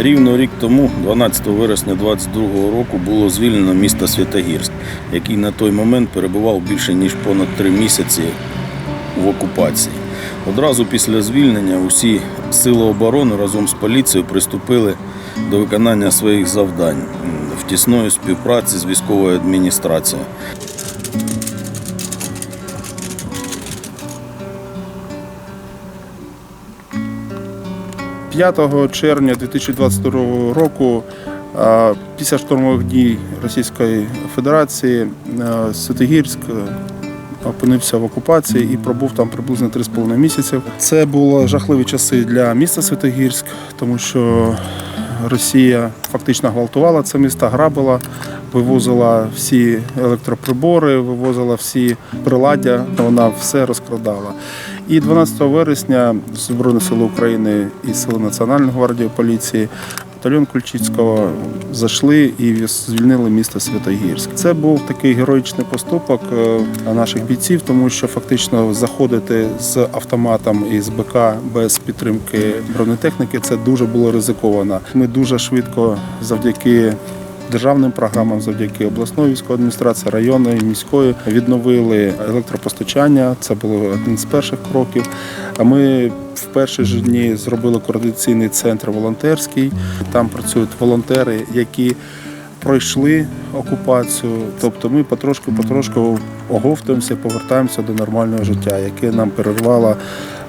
Рівно рік тому, 12 вересня 2022 року, було звільнено місто Святогірськ, який на той момент перебував більше ніж понад три місяці в окупації. Одразу після звільнення усі сили оборони разом з поліцією приступили до виконання своїх завдань в тісної співпраці з військовою адміністрацією. 5 червня 2022 року, після штурмових дій Російської Федерації, Святогірськ опинився в окупації і пробув там приблизно 3,5 місяці. Це були жахливі часи для міста Святогірськ, тому що Росія фактично гвалтувала це місто, грабила, вивозила всі електроприбори, вивозила всі приладдя, вона все розкрадала. І 12 вересня Збройні сили України і Сили Національної гвардії поліції батальйон Кульчицького зайшли і звільнили місто Святогірськ. Це був такий героїчний поступок е, наших бійців, тому що фактично заходити з автоматом і з БК без підтримки бронетехніки це дуже було ризиковано. Ми дуже швидко завдяки державним програмам, завдяки обласної військової адміністрації, районної, міської відновили електропостачання. Це було один з перших кроків. А ми в перші ж дні зробили координаційний центр волонтерський. Там працюють волонтери, які пройшли окупацію. Тобто ми потрошку-потрошку оговтуємося, повертаємося до нормального життя, яке нам перервала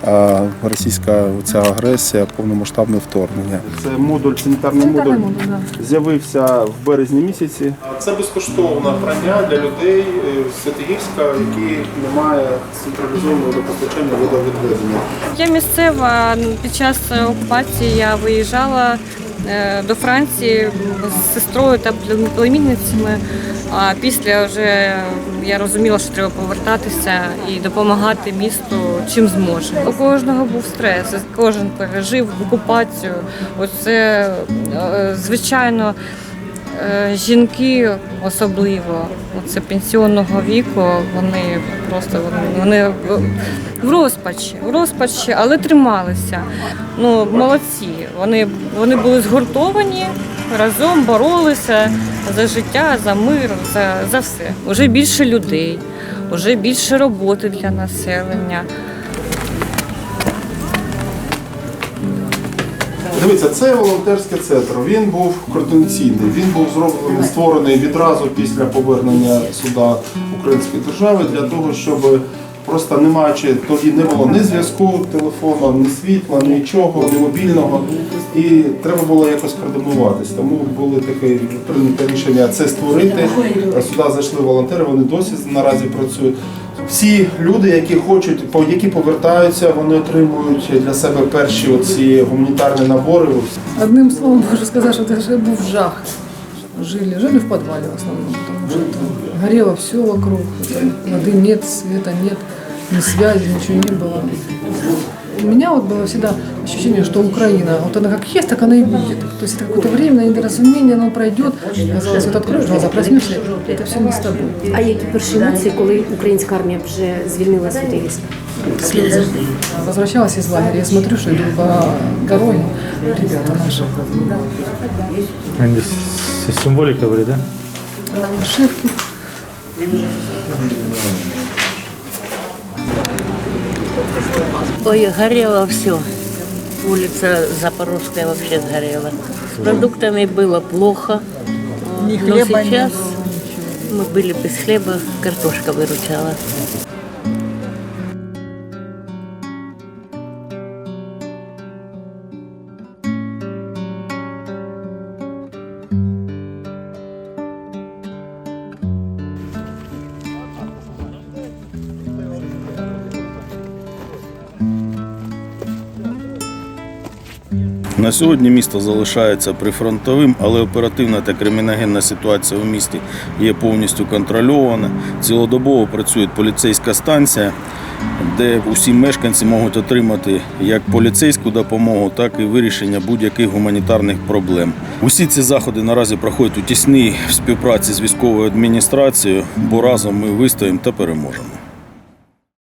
а, російська ця агресія, повномасштабне вторгнення. Це модуль, санітарний модуль модуль, да. з'явився в березні місяці. Це безкоштовне прання для людей з Святогірська, які не мають централізованого водопостачання водовідведення. Я місцева. Під час окупації я виїжджала е, до Франції з сестрою та племінницями. А після вже я розуміла, що треба повертатися і допомагати місту чим зможе. У кожного був стрес, кожен пережив окупацію. Оце е, звичайно. Е, Жінки особливо, це пенсіонного віку, вони просто вони, в- розпачі, в розпачі, але трималися. Ну, молодці. Вони, вони були згуртовані, разом боролися за життя, за мир, за, за все. Уже більше людей, вже більше роботи для населення. Дивіться, це волонтерський центр. Він був координаційний. Він був зроблений, створений відразу після повернення суда Української держави для того, щоб просто не маючи тоді не було ні зв'язку телефону, ні світла, нічого, ні мобільного. І треба було якось координуватись. Тому були таке прийнято рішення це створити. Сюди зайшли волонтери, вони досі наразі працюють. Всі люди, які хочуть, по- які повертаються, вони отримують для себе перші оці гуманітарні набори. Одним словом можу сказати, що це був жах. Жили, жили в підвалі в основному, тому що там горіло все вокруг, води нет, света нет, ни связи, ничего не было. У меня вот было всегда ощущение, что Украина, вот она как есть, так она и будет. То есть это какое-то временное недоразумение, оно пройдет. Казалось, вот откроешь глаза, проснешься, это все не с тобой. А які перші емоції, коли українська армія вже звільнила Святогірськ? Слезы. Возвращалась из лагеря, я смотрю, что идут по дороге ребята наши. Они с символикой были, да? Шефки. Ой, горело все. Улица Запорожская вообще сгорела. С продуктами было плохо. Но сейчас мы были без хлеба, картошка выручала. На сьогодні місто залишається прифронтовим, але оперативна та криміногенна ситуація у місті є повністю контрольована. Цілодобово працює поліцейська станція, де усі мешканці можуть отримати як поліцейську допомогу, так і вирішення будь-яких гуманітарних проблем. Усі ці заходи наразі проходять у тісній співпраці з військовою адміністрацією, бо разом ми вистоїмо та переможемо.